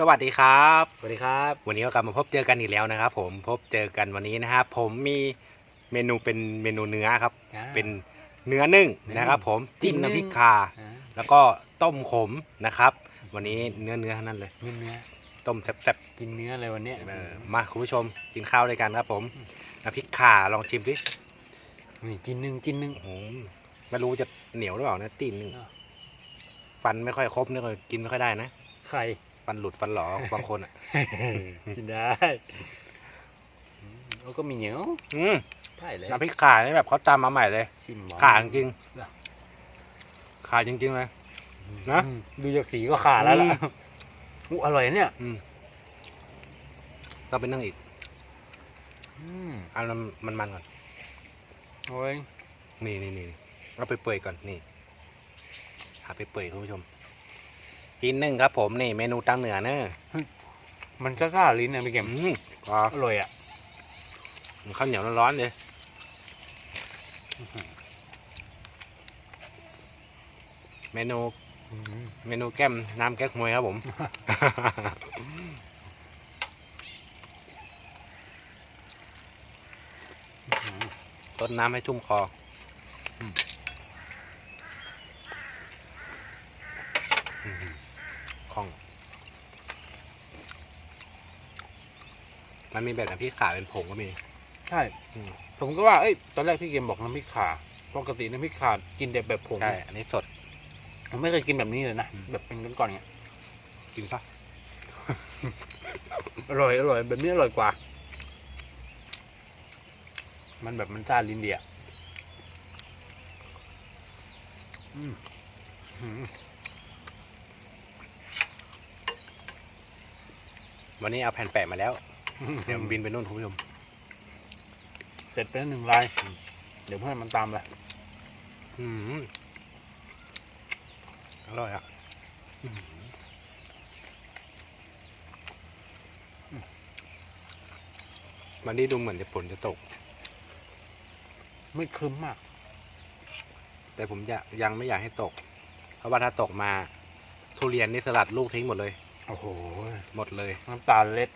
สวัสดีครับ สวัสดีครับ วันนี้ก็กลับมาพบเจอกันอีกแล้วนะครับ ผมพบเจอกันวันนี้นะครับผมมีเมนูเป็นเมนูเนื้อครับเป็นเนื้อนึ่งนะครับ ผมจิ้มน้ำพริกคา อ่าแล้วก็ต้มขมนะครับ วันนี้เนื้อเนื้อทั้งนั้นเลยเนื้อเนื้อต้มแซ่บกินเนื้ออะไรวันเนี้ยๆเออมาคุณผู้ชมกินข้าวด้วยกันครับ ผมน้ำพริกคาลองชิมดินี่กินหนึ่งกินหนึ่งโอ้โหไม่รู้จะเหนียวหรือเปล่านะตีนหนึงอ้าวฟันไม่ค่อยครบนี่ก็กินไม่ค่อยได้นะไข่ ฟันหลุดฟันหลอบางคนอะ กินได้อืมแล้วก็มีเหนียวอืมได้เลยน้ำพริกข่านี่แบบเขาตำมาใหม่เลยชิมหวานข่าจริงเหรอๆข่าจริงๆเลย นะอืมดูจากสีก็ขาดแล้วล่ะอืมอู้อร่อยเนี่ยอืมเราไปนั่งอีกอืมเอาน้ำมันมันๆก่อนโอ้ยนี่นี่นี่เราไปเปื่อยก่อนนี่หาไปเปื่อยคุณผู้ชม กินหนึ่งครับผมนี่เมนูตังเหนือเนอะมันก็ซ่าลิ้นนะพี่เกอืมมก็อร่อยอะข้าวเหนียวร้อนๆเลยเมนูอืมเมนูแก้มน้ำแก๊กมวยครับผม ต้นน้ำให้ชุ่มคออืมอืมคล่อง มันมีแบบน้ำพริกขาเป็นผงก็มี ใช่ อืม ผมก็ว่าเอ้ยตอนแรกพี่เกมบอกน้ำพริกข่าปกติน้ำพริกข่ากินแต่แบบผงใช่ อันนี้สด ผมไม่เคยกินแบบนี้เลยนะ อืม แบบเป็นก้อนๆไงกินปะอร่อยอร่อยแบบนี้อร่อยกว่า มันแบบมันซ่าลิ้นเดียอืมอืมวันนี้เอาแผ่นแปะมาแล้ว เดี๋ยวบินไปนู่นคุณผู้ชม เสร็จไปแล้วหนึ่งลายอืมเดี๋ยวเพื่อนมันตามไปอืมอร่อยอะอืมวันนี้ดูเหมือนจะฝนจะตก ไม่ครึ้มมาก แต่ผมจะยังไม่อยากให้ตก เพราะว่าถ้าตกมา ทุเรียนนี่สลัดลูกทิ้งหมดเลย โอ้โห หมดเลย น้ำตาลเล็ด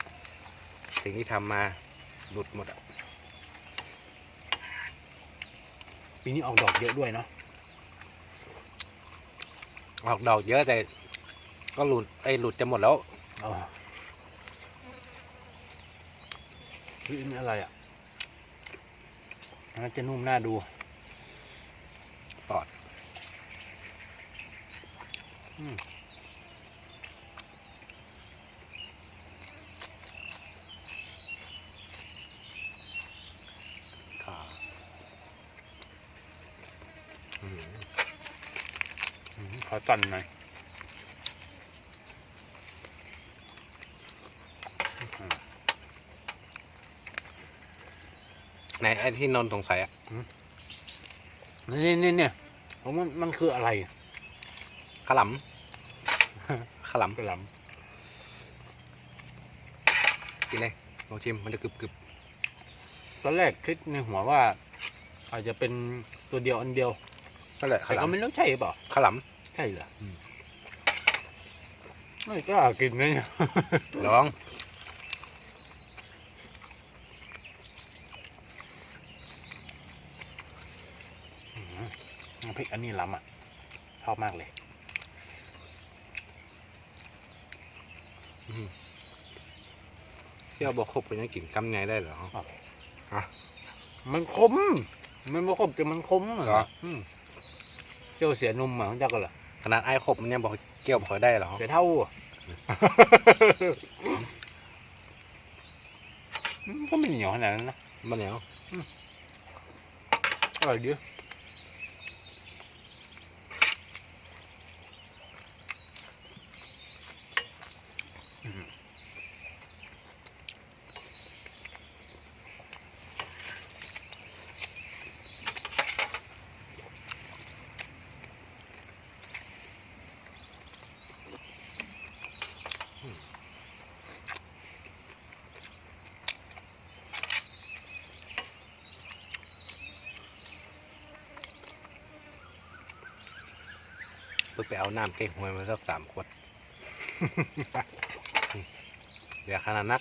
สิ่งที่ทำมาหลุดหมดอะปีนี้ออกดอกเยอะด้วยเนาะออกดอกเยอะแต่ ก็หลุดไอ้ยหลุดจะหมดแล้วอ๋อเฮ้ยอันนี่อะไรอะน่าจะนุ่มน่าดูปอด อืม ขาอืม อืมขอตันหน่อยอื้อหือไหนไอ้ที่นนท์สงสัยอะนี่นี่เนี่ยผมว่ามันคืออะไรขะหลำขะหลกระหลำกินเลยลองชิมมันจะกรึบกรึบำตอนแรกคิดในหัวว่า อาจจะเป็นตัวเดียวอันเดียวนั่นแหละแต่ขะหก็ลำไม่รู้ใช่หรือเปล่าขะหล ใช่เหรออมไม่กล้ากินนะเนี่ยำลอง อื้อหือน้ำพริกอันนี้ล้ำอะ ชอบมากเลย อืมเที่ยวบอกครบเป็นยังกินกำไงได้เหรอ มันคมมันไม่คมแต่มันคมเหรอ อืมเจ้าเสียนุ่มอะของเจ้าก็เหรอ ขนาดไอ้ครบมันยังบอกเกี่ยวบอกได้เหรอ เสียเท่าอะอืมก็ไม่เหนียวขนาดนั้นนะมันเหนียวอร่อยดี เพิ่งไปเอาน้ำเก๊กฮวยมาสักสามขวดอืมอย่าขนาดนัก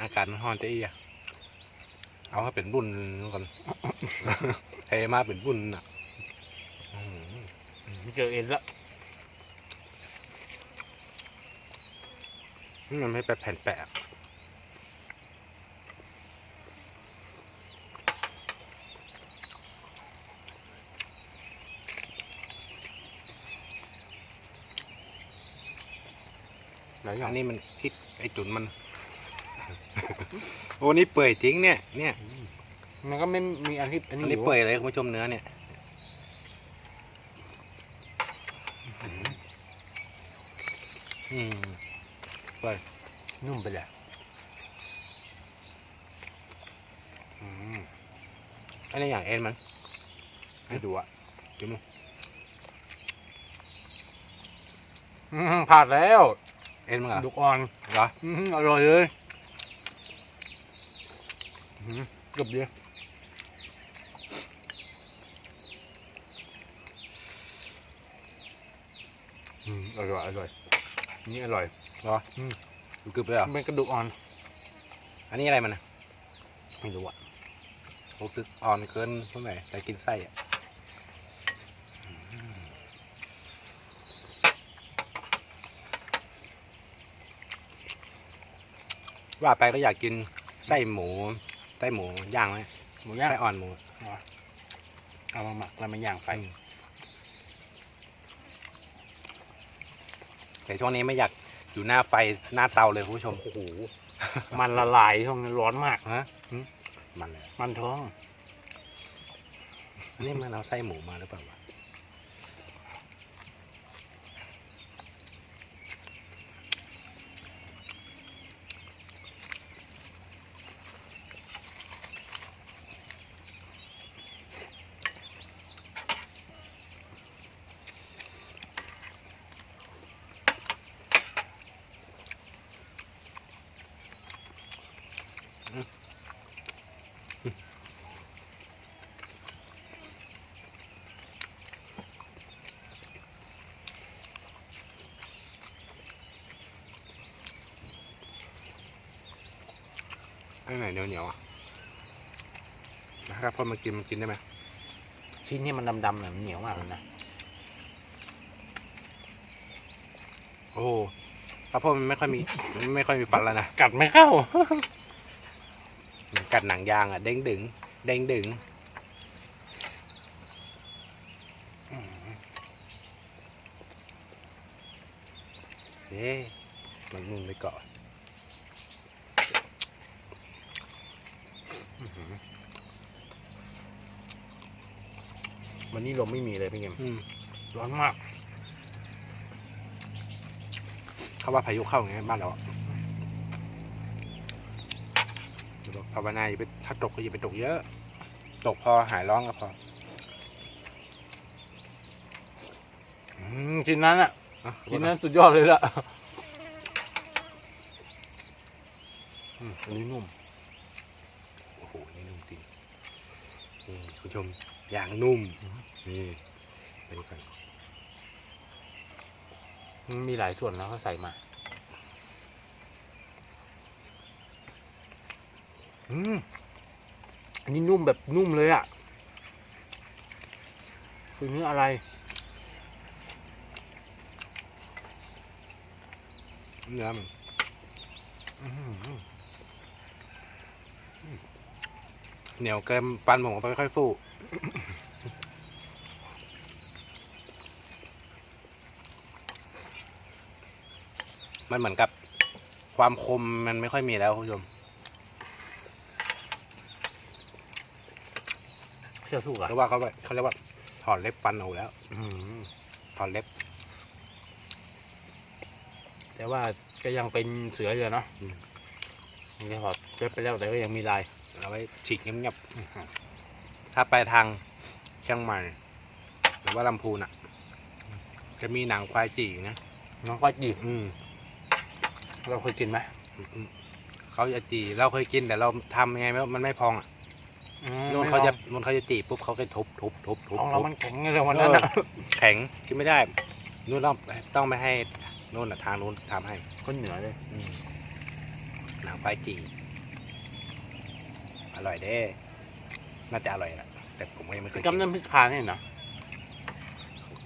อากาศมันร้อนจะอีอะเอาให้เป็นบุญก่อนเทมาเป็นบุญอะ เจอเอ็นละ มันไม่เป็นแผ่นแปะแล้วอย่างนี้มันคิดไอ้จุนมัน โอ้นี่เปื่อยจริงเนี่ย เนี่ย มันก็ไม่มีอันที่อันอันนี้นี้อยู่เปื่อยเลยคุณผู้ชมเนื้อเนี่ยอืม เปื่อยนุ่มไปเลยอืมอันนี้อย่างเอ็นมันให้ดูอะจิ้มอืมผ่านแล้ว เอ็นมันเหรอดุกอ่อนเหรออืมอร่อยเลยอืมเกือบเดียวอืมอร่อยอร่อยนี่อร่อย เหรออืมดูกรึบเลยเหรอเป็นกระดูกอ่อน อันนี้อะไรมันนะไม่รู้อะรู้สึกอ่อนเกินเท่าไหร่แต่กินไส้อะว่าไปก็อยากกินไส้หมูไส้หมูย่างไหมหมูย่างไส้อ่อนหมูเอามาหมักแล้วมาย่างไฟอืมแต่ช่วงนี้ไม่อยาก อยู่หน้าไฟหน้าเตาเลยคุณผู้ชมโอ้โหมันละลายช่วงนี้ร้อนมากฮะหึมันเลยมันท้อง อันนี้มันเอาไส้หมูมาหรือเปล่าวะ อันไหนเหนียวเหนียวๆอะนะครับพอมากินมันกินได้ไหมชิ้นนี้มันดำๆหน่อยมันเหนียวมากเลยนะโอ้โหข้าวโพดมันไม่ค่อยมีมันไม่ค่อยมีฟันแล้วนะกัดไม่เข้ามันกัดหนังยางอะเด้งดึงเด้งดึงเอ๊ะมันนุ่มไปก่อน วันนี้ลมไม่มีเลยพี่เกมอืมร้อนมากเขาว่าพายุเข้าไงบ้านเราอะเดี๋ยวบอกภาวนาอย่าไปถ้าตกก็อย่าไปตกเยอะ ตกพอหายร้อนก็พออืมชิ้นนั้นอะอะชิ้นนั้นสุดยอดเลยล่ะอืมอันนี้นุ่ม โอ้โหนี่นุ่มจริงนี่คุณผู้ชม อย่างนุ่มนี่เป็นกันมันมีหลายส่วนแล้วเขาใส่มา อืมอันนี้นุ่มแบบนุ่มเลยอะ คือเนื้ออะไร เนื้อมันอื้อหือเหนียวเกินปันผมก็ไม่ค่อยฟู มันเหมือนกับความคมมันไม่ค่อยมีแล้วคุณผู้ชมเชื่อสู้เพอะราะว่าเขาเขาเรียกว่าถอดเล็บฟันเอาแล้วอื้อหือถอดเล็บ แต่ว่าก็ยังเป็นเสืออยู่เนาะอืมยังไม่พอเจ็บไปแล้วแต่ก็ยังมีลายเอาไว้ฉีกเงียบอื้อหือๆถ้าไปทางเชียงใหม่ หรือว่าลำพูนอะ จะมีหนังควายจีนะน้องก็จีอืม เราเคยกินไหมอืมเขาจะจีเราเคยกินแต่เราทำยังไงไม่รู้มันไม่พองอะนู่นเขาจะนู่นเขาจะจีบปุ๊บเขาก็ทุบทุบทุบทุบของเราทุบมันแข็งเลยวันนั้นอะแข็งกินไม่ได้นู่นต้องต้องไม่ให้นู่นน่ะทางนู้นทำให้คนเหนือเลยอืมหนังควายจีอร่อยเด้น่าจะอร่อยแหละแต่ผมก็ยังไม่เคยกิกำน้ำพริกคาเนี่ยนะ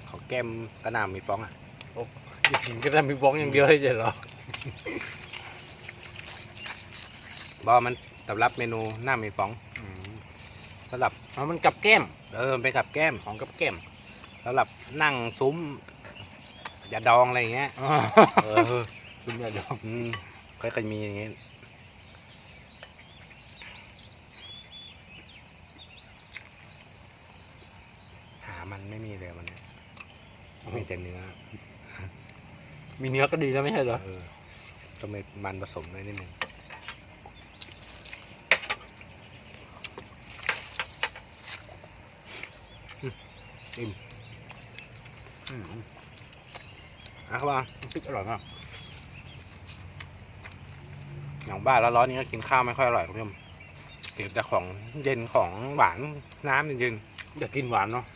เขาแก้มกระหนำมีฟองอะอย่ากินก็ได้มีบ้องอย่างเดียวเลยเดี๋ยวเหรอ บอกว่ามันสำหรับเมนูหน้ามีฟองอืมสำหรับเอามันกับแก้ม เออไปนกับแก้มของกับแก้มสำหรับนั่งซุ้มยาดองอะไรอย่างเงี้ยอ๋อเออคุณอย่าดองอืมเคยเคยมีอย่างเงี้ยหามันไม่มีเลยวันเนี้ยมีแต่เนื้อ มีเนื้อก็ดีแล้วไม่ใช่เหรอ เออ ต้องมีมันผสมด้วยนิดนึงอืมอิ่มอืมอะครับว่าน้ำพริกอร่อยมากอย่างบ้านแล้วร้อนนี้ก็กินข้าวไม่ค่อยอร่อยคุณผู้ชมเกินแต่ของเย็นของหวานน้ำเย็นอยากกินหวานเนาะ ๆ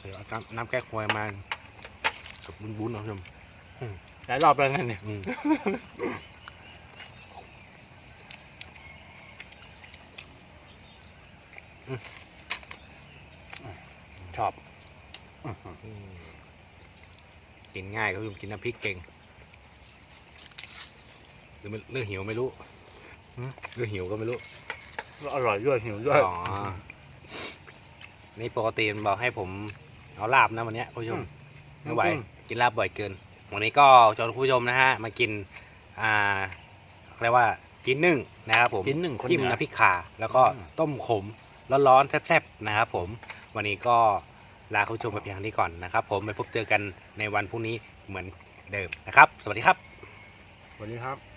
เดี๋ยวเอา น้ำน้ำแก้ควยมากับบุ้นๆนะคุณผู้ชมหลายรอบแล้วนั่นเนี่ยอืมชอบอื้อหืออืมกินง่ายคุณผู้ชมกินน้ำพริกเก่งหรือมันเรื่องหิวไม่รู้หึเรื่องหิวก็ไม่รู้แล้วอร่อยด้วยหิวด้วยอ๋อนี่ปกติมันบอกให้ผม เอาลาบนะวันเนี้ยคุณผู้ชมไม่ไหวกินลาบบ่อยเกิน วันนี้ก็ชวนคุณผู้ชมนะฮะมากินอ่าเรียกว่ากินนึ่งนะครับผมกินหนึ่งคนจิ้มเหนือน้ำพริกข่าแล้วก็อืมต้มขมร้อนๆแซ่บๆนะครับผมวันนี้ก็ลาคุณผู้ชมไปเพียงเท่านี้ก่อนนะครับ ผมไปพบเจอกันในวันพรุ่งนี้เหมือนเดิมนะครับ สวัสดีครับสวัสดีครับ